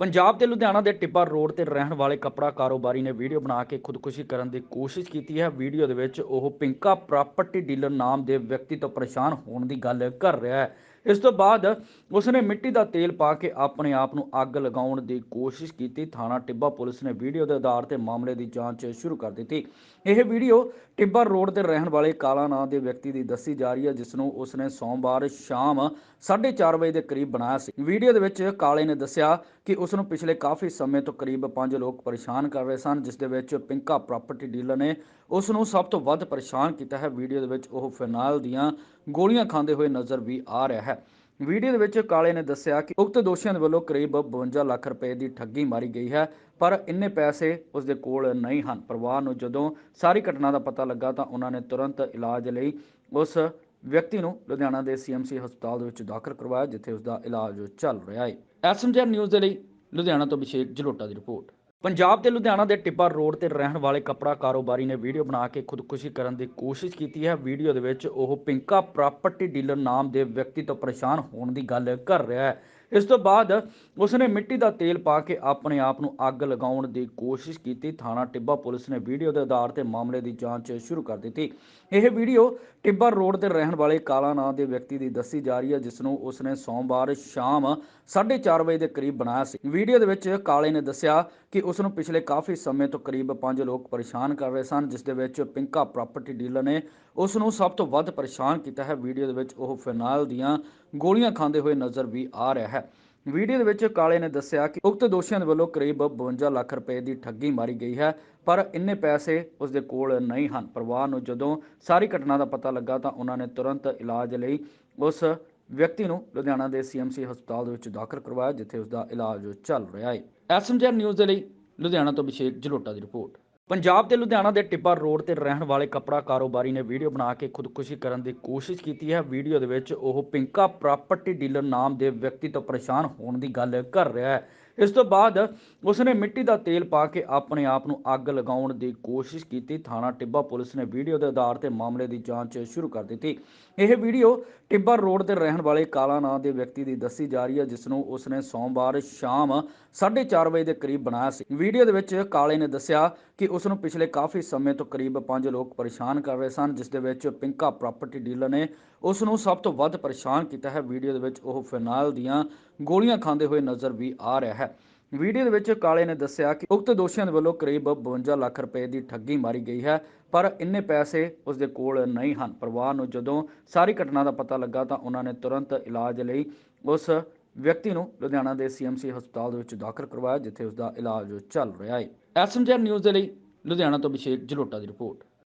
ਪੰਜਾਬ ਦੇ ਲੁਧਿਆਣਾ ਦੇ ਟਿੱਬਾ ਰੋਡ ਤੇ ਰਹਿਣ ਵਾਲੇ ਕੱਪੜਾ ਕਾਰੋਬਾਰੀ ਨੇ ਵੀਡੀਓ ਬਣਾ ਕੇ ਖੁਦਕੁਸ਼ੀ ਕਰਨ ਦੀ ਕੋਸ਼ਿਸ਼ ਕੀਤੀ ਹੈ। ਵੀਡੀਓ ਦੇ ਵਿੱਚ ਉਹ ਪਿੰਕਾ ਪ੍ਰਾਪਰਟੀ ਡੀਲਰ ਨਾਮ ਦੇ ਵਿਅਕਤੀ ਤੋਂ ਪਰੇਸ਼ਾਨ ਹੋਣ ਦੀ ਗੱਲ ਕਰ ਰਿਹਾ ਹੈ। ਇਸ ਤੋਂ ਬਾਅਦ ਉਸਨੇ ਮਿੱਟੀ ਦਾ ਤੇਲ ਪਾ ਕੇ ਆਪਣੇ ਆਪ ਨੂੰ ਅੱਗ ਲਗਾਉਣ ਦੀ ਕੋਸ਼ਿਸ਼ ਕੀਤੀ। ਥਾਣਾ ਟਿੱਬਾ ਪੁਲਿਸ ਨੇ ਵੀਡੀਓ ਦੇ ਆਧਾਰ ਤੇ ਮਾਮਲੇ ਦੀ ਜਾਂਚ ਸ਼ੁਰੂ ਕਰ ਦਿੱਤੀ। ਇਹ ਵੀਡੀਓ ਟਿੱਬਾ ਰੋਡ ਤੇ ਰਹਿਣ ਵਾਲੇ ਕਾਲਾ ਨਾਂ ਦੇ ਵਿਅਕਤੀ ਦੀ ਦੱਸੀ ਜਾ ਰਹੀ ਹੈ, ਜਿਸ ਨੂੰ ਉਸਨੇ ਸੋਮਵਾਰ ਸ਼ਾਮ 4:30 ਵਜੇ ਦੇ ਕਰੀਬ ਬਣਾਇਆ ਸੀ। ਵੀਡੀਓ ਦੇ ਵਿੱਚ ਕਾਲੇ ਨੇ ਦੱਸਿਆ ਕਿ ਉਸ ਨੂੰ ਪਿਛਲੇ ਕਾਫੀ ਸਮੇਂ ਤੋਂ ਕਰੀਬ 5 ਲੋਕ ਪਰੇਸ਼ਾਨ ਕਰ ਰਹੇ ਸਨ, ਜਿਸ ਦੇ ਵਿੱਚ ਪਿੰਕਾ ਪ੍ਰਾਪਰਟੀ ਡੀਲਰ ਨੇ ਉਸ ਨੂੰ ਸਭ ਤੋਂ ਵੱਧ ਪਰੇਸ਼ਾਨ ਕੀਤਾ ਹੈ। ਵੀਡੀਓ ਦੇ ਵਿੱਚ ਉਹ ਫਿਨਾਇਲ ਦੀਆਂ ਗੋਲੀਆਂ ਖਾਂਦੇ ਹੋਏ ਨਜ਼ਰ ਵੀ ਆ ਰਿਹਾ ਹੈ। ਵੀਡੀਓ ਦੇ ਵਿੱਚ ਕਾਲੇ ਨੇ ਦੱਸਿਆ ਕਿ ਉਕਤ ਦੋਸ਼ੀਆਂ ਦੇ ਵੱਲੋਂ ਕਰੀਬ 52 ਲੱਖ ਰੁਪਏ ਦੀ ਠੱਗੀ ਮਾਰੀ ਗਈ ਹੈ, ਪਰ ਇੰਨੇ ਪੈਸੇ ਉਸ ਦੇ ਕੋਲ ਨਹੀਂ ਹਨ। ਪਰਿਵਾਰ ਨੂੰ ਜਦੋਂ ਸਾਰੀ ਘਟਨਾ ਦਾ ਪਤਾ ਲੱਗਾ ਤਾਂ ਉਹਨਾਂ ਨੇ ਤੁਰੰਤ ਇਲਾਜ ਲਈ ਉਸ ਵਿਅਕਤੀ ਨੂੰ ਲੁਧਿਆਣਾ ਦੇ ਸੀਐਮਸੀ ਹਸਪਤਾਲ ਦੇ ਵਿੱਚ ਦਾਖਲ ਕਰਵਾਇਆ, ਜਿੱਥੇ ਉਸ ਦਾ ਇਲਾਜ ਚੱਲ ਰਿਹਾ ਹੈ। ਐਸਐਮਜੀ ਨਿਊਜ਼ ਦੇ ਲਈ ਲੁਧਿਆਣਾ ਤੋਂ ਅਭਿਸ਼ੇਕ ਜਲੋਟਾ ਦੀ ਰਿਪੋਰਟ। ਪੰਜਾਬ ਦੇ ਲੁਧਿਆਣਾ ਦੇ ਟਿੱਬਾ ਰੋਡ ਤੇ ਰਹਿਣ ਵਾਲੇ ਕੱਪੜਾ ਕਾਰੋਬਾਰੀ ਨੇ ਵੀਡੀਓ ਬਣਾ ਕੇ ਖੁਦਕੁਸ਼ੀ ਕਰਨ ਦੀ ਕੋਸ਼ਿਸ਼ ਕੀਤੀ ਹੈ। ਵੀਡੀਓ ਦੇ ਵਿੱਚ ਉਹ ਪਿੰਕਾ ਪ੍ਰਾਪਰਟੀ ਡੀਲਰ ਨਾਮ ਦੇ ਵਿਅਕਤੀ ਤੋਂ ਪਰੇਸ਼ਾਨ ਹੋਣ ਦੀ ਗੱਲ ਕਰ ਰਿਹਾ ਹੈ। ਇਸ ਤੋਂ ਬਾਅਦ ਉਸਨੇ ਮਿੱਟੀ ਦਾ ਤੇਲ ਪਾ ਕੇ ਆਪਣੇ ਆਪ ਨੂੰ ਅੱਗ ਲਗਾਉਣ ਦੀ ਕੋਸ਼ਿਸ਼ ਕੀਤੀ। ਥਾਣਾ ਟਿੱਬਾ ਪੁਲਿਸ ਨੇ ਵੀਡੀਓ ਦੇ ਆਧਾਰ ਤੇ ਮਾਮਲੇ ਦੀ ਜਾਂਚ ਸ਼ੁਰੂ ਕਰ ਦਿੱਤੀ। ਇਹ ਵੀਡੀਓ ਟਿੱਬਾ ਰੋਡ ਦੇ ਰਹਿਣ ਵਾਲੇ ਕਾਲਾ ਨਾਂ ਦੇ ਵਿਅਕਤੀ ਦੀ ਦੱਸੀ ਜਾ ਰਹੀ ਹੈ, ਜਿਸ ਨੂੰ ਉਸਨੇ ਸੋਮਵਾਰ ਸ਼ਾਮ 4:30 ਵਜੇ ਦੇ ਕਰੀਬ ਬਣਾਇਆ ਸੀ। ਵੀਡੀਓ ਦੇ ਵਿੱਚ ਕਾਲੇ ਨੇ ਦੱਸਿਆ ਕਿ ਉਸ ਨੂੰ ਪਿਛਲੇ ਕਾਫੀ ਸਮੇਂ ਤੋਂ ਕਰੀਬ 5 ਲੋਕ ਪਰੇਸ਼ਾਨ ਕਰ ਰਹੇ ਸਨ, ਜਿਸ ਦੇ ਵਿੱਚ ਪਿੰਕਾ ਪ੍ਰਾਪਰਟੀ ਡੀਲਰ ਨੇ ਉਸ ਨੂੰ ਸਭ ਤੋਂ ਵੱਧ ਪਰੇਸ਼ਾਨ ਕੀਤਾ ਹੈ। ਵੀਡੀਓ ਦੇ ਵਿੱਚ ਉਹ ਫਿਨਾਇਲ ਦੀਆਂ ਗੋਲੀਆਂ ਖਾਂਦੇ ਹੋਏ ਨਜ਼ਰ ਵੀ ਆ ਰਿਹਾ ਹੈ। ਵੀਡੀਓ ਦੇ ਵਿੱਚ ਕਾਲੇ ਨੇ ਦੱਸਿਆ ਕਿ ਉਕਤ ਦੋਸ਼ੀਆਂ ਦੇ ਵੱਲੋਂ ਕਰੀਬ 52 ਲੱਖ ਰੁਪਏ ਦੀ ਠੱਗੀ ਮਾਰੀ ਗਈ ਹੈ, ਪਰ ਇੰਨੇ ਪੈਸੇ ਉਸ ਦੇ ਕੋਲ ਨਹੀਂ ਹਨ। ਪਰਿਵਾਰ ਨੂੰ ਜਦੋਂ ਸਾਰੀ ਘਟਨਾ ਦਾ ਪਤਾ ਲੱਗਾ ਤਾਂ ਉਹਨਾਂ ਨੇ ਤੁਰੰਤ ਇਲਾਜ ਲਈ ਉਸ ਵਿਅਕਤੀ ਨੂੰ ਲੁਧਿਆਣਾ ਦੇ ਸੀਐਮਸੀ ਹਸਪਤਾਲ ਦੇ ਵਿੱਚ ਦਾਖਲ ਕਰਵਾਇਆ, ਜਿੱਥੇ ਉਸ ਦਾ ਇਲਾਜ ਚੱਲ ਰਿਹਾ ਹੈ। ਐਸਐਮਜੀ ਨਿਊਜ਼ ਦੇ ਲਈ ਲੁਧਿਆਣਾ ਤੋਂ ਅਭਿਸ਼ੇਕ ਜਲੋਟਾ ਦੀ ਰਿਪੋਰਟ। ਪੰਜਾਬ ਦੇ ਲੁਧਿਆਣਾ ਦੇ ਟਿੱਬਾ ਰੋਡ ਤੇ ਰਹਿਣ ਵਾਲੇ ਕੱਪੜਾ ਕਾਰੋਬਾਰੀ ਨੇ ਵੀਡੀਓ ਬਣਾ ਕੇ ਖੁਦਕੁਸ਼ੀ ਕਰਨ ਦੀ ਕੋਸ਼ਿਸ਼ ਕੀਤੀ ਹੈ। ਵੀਡੀਓ ਦੇ ਵਿੱਚ ਉਹ ਪਿੰਕਾ ਪ੍ਰਾਪਰਟੀ ਡੀਲਰ ਨਾਮ ਦੇ ਵਿਅਕਤੀ ਤੋਂ ਪਰੇਸ਼ਾਨ ਹੋਣ ਦੀ ਗੱਲ ਕਰ ਰਿਹਾ ਹੈ। ਇਸ ਤੋਂ ਬਾਅਦ ਉਸਨੇ ਮਿੱਟੀ ਦਾ ਤੇਲ ਪਾ ਕੇ ਆਪਣੇ ਆਪ ਨੂੰ ਅੱਗ ਲਗਾਉਣ ਦੀ ਕੋਸ਼ਿਸ਼ ਕੀਤੀ। ਥਾਣਾ ਟਿੱਬਾ ਪੁਲਿਸ ਨੇ ਵੀਡੀਓ ਦੇ ਆਧਾਰ ਤੇ ਮਾਮਲੇ ਦੀ ਜਾਂਚ ਸ਼ੁਰੂ ਕਰ ਦਿੱਤੀ। ਇਹ ਵੀਡੀਓ ਟਿੱਬਾ ਰੋਡ ਤੇ ਰਹਿਣ ਵਾਲੇ ਕਾਲਾ ਨਾਂ ਦੇ ਵਿਅਕਤੀ ਦੀ ਦੱਸੀ ਜਾ ਰਹੀ ਹੈ, ਜਿਸ ਨੂੰ ਉਸਨੇ ਸੋਮਵਾਰ ਸ਼ਾਮ 4:30 ਵਜੇ ਦੇ ਕਰੀਬ ਬਣਾਇਆ ਸੀ। ਵੀਡੀਓ ਦੇ ਵਿੱਚ ਕਾਲੇ ਨੇ ਦੱਸਿਆ ਕਿ ਉਸ ਨੂੰ ਪਿਛਲੇ ਕਾਫੀ ਸਮੇਂ ਤੋਂ ਕਰੀਬ 5 ਲੋਕ ਪਰੇਸ਼ਾਨ ਕਰ ਰਹੇ ਸਨ, ਜਿਸ ਦੇ ਵਿੱਚ ਪਿੰਕਾ ਪ੍ਰਾਪਰਟੀ ਡੀਲਰ ਨੇ ਉਸ ਨੂੰ ਸਭ ਤੋਂ ਵੱਧ ਪਰੇਸ਼ਾਨ ਕੀਤਾ ਹੈ। ਵੀਡੀਓ ਦੇ ਵਿੱਚ ਉਹ ਫਿਨਾਇਲ ਦੀਆਂ ਗੋਲੀਆਂ ਖਾਂਦੇ ਹੋਏ ਨਜ਼ਰ ਵੀ ਆ ਰਿਹਾ ਹੈ। ਵੀਡੀਓ ਦੇ ਵਿੱਚ ਕਾਲੇ ਨੇ ਦੱਸਿਆ ਕਿ ਉਕਤ ਦੋਸ਼ੀਆਂ ਦੇ ਵੱਲੋਂ ਕਰੀਬ 52 ਲੱਖ ਰੁਪਏ ਦੀ ਠੱਗੀ ਮਾਰੀ ਗਈ ਹੈ, ਪਰ ਇੰਨੇ ਪੈਸੇ ਉਸ ਦੇ ਕੋਲ ਨਹੀਂ ਹਨ। ਪਰਿਵਾਰ ਨੂੰ ਜਦੋਂ ਸਾਰੀ ਘਟਨਾ ਦਾ ਪਤਾ ਲੱਗਾ ਤਾਂ ਉਹਨਾਂ ਨੇ ਤੁਰੰਤ ਇਲਾਜ ਲਈ ਉਸ ਵਿਅਕਤੀ ਨੂੰ ਲੁਧਿਆਣਾ ਦੇ ਸੀਐਮਸੀ ਹਸਪਤਾਲ ਦੇ ਵਿੱਚ ਦਾਖਲ ਕਰਵਾਇਆ, ਜਿੱਥੇ ਉਸ ਦਾ ਇਲਾਜ ਚੱਲ ਰਿਹਾ ਹੈ। ਐਸਐਮਜੀ ਨਿਊਜ਼ ਦੇ ਲਈ ਲੁਧਿਆਣਾ ਤੋਂ ਅਭਿਸ਼ੇਕ ਜਲੋਟਾ ਦੀ ਰਿਪੋਰਟ।